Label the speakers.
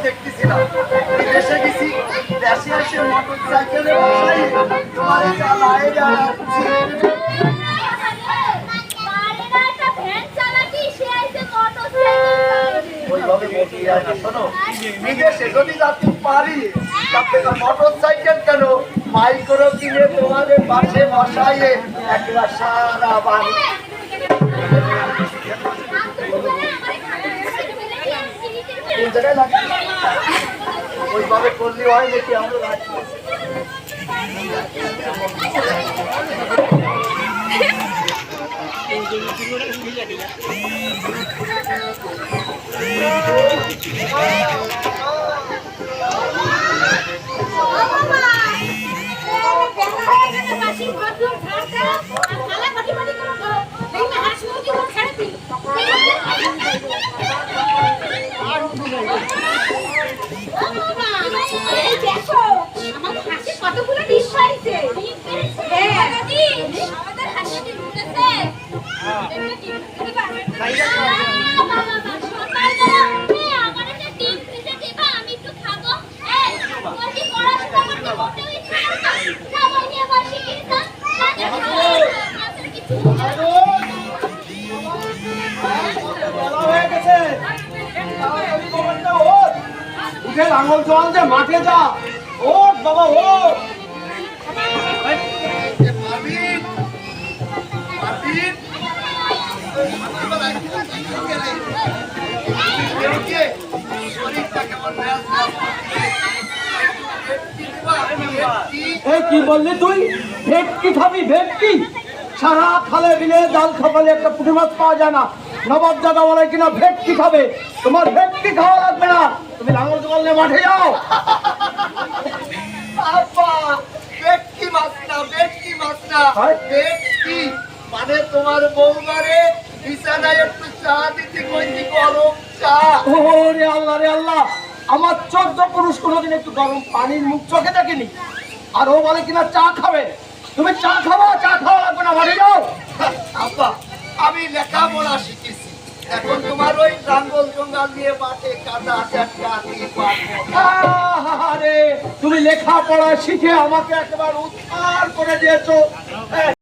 Speaker 1: স্বপ্ন দেখতেছিলাম। দেশে গেছি, দেশে এসে মোটর সাইকেলে বসাই তোমার না মোটর সাইকেল কেন? মাইক্রো কিনে তোমাদের পাশে বসাইয়ে একবার সারা বাড়ি। জায়গায় লাগে ওইভাবে করলে হয় নাকি আমরা রাখি
Speaker 2: কতগুলো
Speaker 1: উঠে লাঙল জল দে মাঠে যা। ওঠ বাবা
Speaker 3: এই কি বললি তুই? ভেটকি খাবি, ভেটকি? সারা খালে বিলে জাল খাপালে একটা পুঁটি মাছ পাওয়া যায় না। নবাব দাদা বলে কিনা ভেটকি খাবে? তোমার ভেটকি খাওয়া লাগবে না। তুমি লাঙল জোগাল নিয়ে মাঠে যাও।
Speaker 1: বাবা ভেটকি মাছ না ভেটকি মাছ না? ভেটকি মানে তোমার বৌমারে বিছানায় একটু চা দিতে কইছি গরম চা।
Speaker 3: ও রে আল্লাহ রে আল্লাহ আমার চোদ্দ পুরুষ কোনোদিন একটু গরম পানির মুখ চোখে দেখেনি। আর ও বলে কিনা চা খাবে? তুমি চা খাব চা খাওয়া লাগবে না মাঠে যাও।
Speaker 1: আব্বা আমি লেখাপড়া শিখেছি এখন তোমার ওই লাঙ্গল জঙ্গল দিয়ে মাঠে কাদা চাটকা দিয়ে।
Speaker 3: আহারে, তুমি লেখাপড়া শিখে আমাকে একবার উদ্ধার করে দিয়েছ